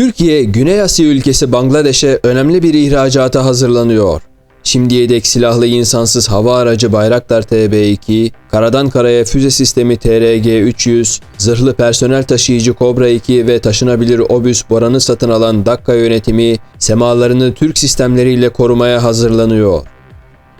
Türkiye, Güney Asya ülkesi Bangladeş'e önemli bir ihracata hazırlanıyor. Şimdiye dek silahlı insansız hava aracı Bayraktar TB2, karadan karaya füze sistemi TRG-300, zırhlı personel taşıyıcı Kobra 2 ve taşınabilir obüs Boran'ı satın alan Dakka yönetimi, semalarını Türk sistemleriyle korumaya hazırlanıyor.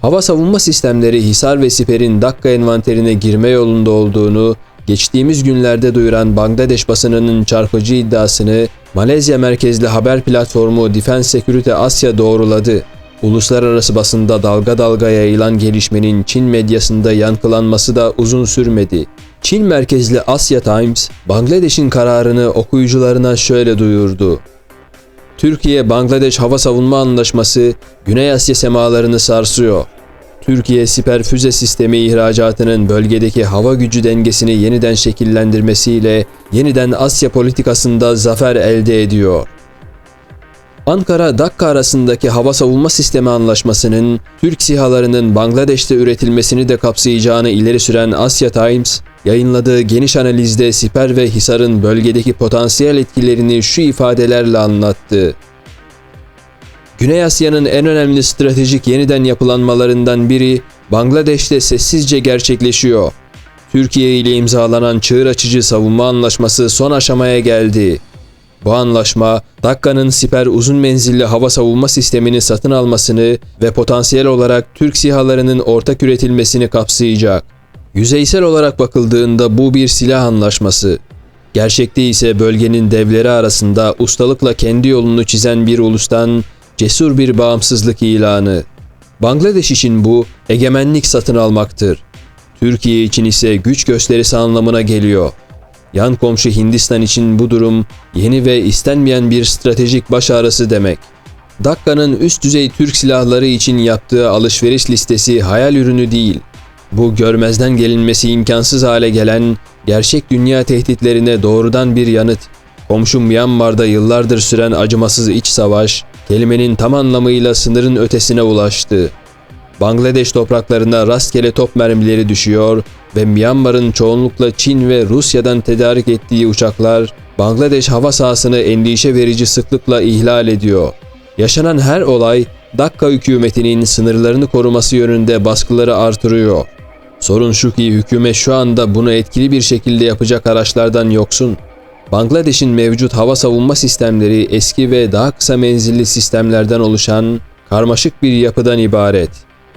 Hava savunma sistemleri Hisar ve Siper'in Dakka envanterine girme yolunda olduğunu geçtiğimiz günlerde duyuran Bangladeş basınının çarpıcı iddiasını Malezya merkezli haber platformu Defense Security Asya doğruladı. Uluslararası basında dalga dalga yayılan gelişmenin Çin medyasında yankılanması da uzun sürmedi. Çin merkezli Asya Times, Bangladeş'in kararını okuyucularına şöyle duyurdu. Türkiye-Bangladeş Hava Savunma Anlaşması Güney Asya semalarını sarsıyor. Türkiye siper füze sistemi ihracatının bölgedeki hava gücü dengesini yeniden şekillendirmesiyle yeniden Asya politikasında zafer elde ediyor. Ankara-Dakka arasındaki hava savunma sistemi anlaşmasının Türk SİHA'larının Bangladeş'te üretilmesini de kapsayacağını ileri süren Asya Times, yayınladığı geniş analizde siper ve Hisar'ın bölgedeki potansiyel etkilerini şu ifadelerle anlattı. Güney Asya'nın en önemli stratejik yeniden yapılanmalarından biri Bangladeş'te sessizce gerçekleşiyor. Türkiye ile imzalanan çığır açıcı savunma anlaşması son aşamaya geldi. Bu anlaşma, Dakka'nın siper uzun menzilli hava savunma sistemini satın almasını ve potansiyel olarak Türk SİHA'larının ortak üretilmesini kapsayacak. Yüzeysel olarak bakıldığında bu bir silah anlaşması. Gerçekte ise bölgenin devleri arasında ustalıkla kendi yolunu çizen bir ulustan cesur bir bağımsızlık ilanı. Bangladeş için bu egemenlik satın almaktır. Türkiye için ise güç gösterisi anlamına geliyor. Yan komşu Hindistan için bu durum yeni ve istenmeyen bir stratejik baş ağrısı demek. Dakka'nın üst düzey Türk silahları için yaptığı alışveriş listesi hayal ürünü değil. Bu görmezden gelinmesi imkansız hale gelen gerçek dünya tehditlerine doğrudan bir yanıt. Komşu Myanmar'da yıllardır süren acımasız iç savaş, kelimenin tam anlamıyla sınırın ötesine ulaştı. Bangladeş topraklarına rastgele top mermileri düşüyor ve Myanmar'ın çoğunlukla Çin ve Rusya'dan tedarik ettiği uçaklar Bangladeş hava sahasını endişe verici sıklıkla ihlal ediyor. Yaşanan her olay Dakka hükümetinin sınırlarını koruması yönünde baskıları artırıyor. Sorun şu ki hükümet şu anda bunu etkili bir şekilde yapacak araçlardan yoksun. Bangladeş'in mevcut hava savunma sistemleri eski ve daha kısa menzilli sistemlerden oluşan karmaşık bir yapıdan ibaret.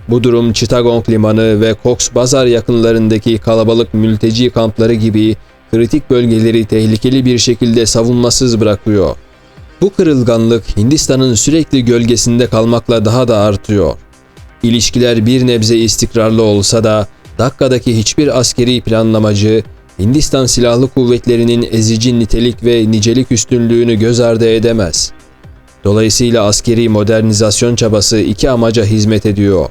Bu durum Chittagong Limanı ve Cox Bazar yakınlarındaki kalabalık mülteci kampları gibi kritik bölgeleri tehlikeli bir şekilde savunmasız bırakıyor. Bu kırılganlık Hindistan'ın sürekli gölgesinde kalmakla daha da artıyor. İlişkiler bir nebze istikrarlı olsa da Dakka'daki hiçbir askeri planlamacı Hindistan Silahlı Kuvvetleri'nin ezici nitelik ve nicelik üstünlüğünü göz ardı edemez. Dolayısıyla askeri modernizasyon çabası iki amaca hizmet ediyor.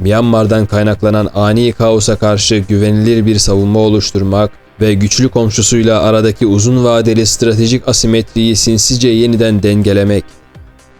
Myanmar'dan kaynaklanan ani kaosa karşı güvenilir bir savunma oluşturmak ve güçlü komşusuyla aradaki uzun vadeli stratejik asimetriyi sinsice yeniden dengelemek.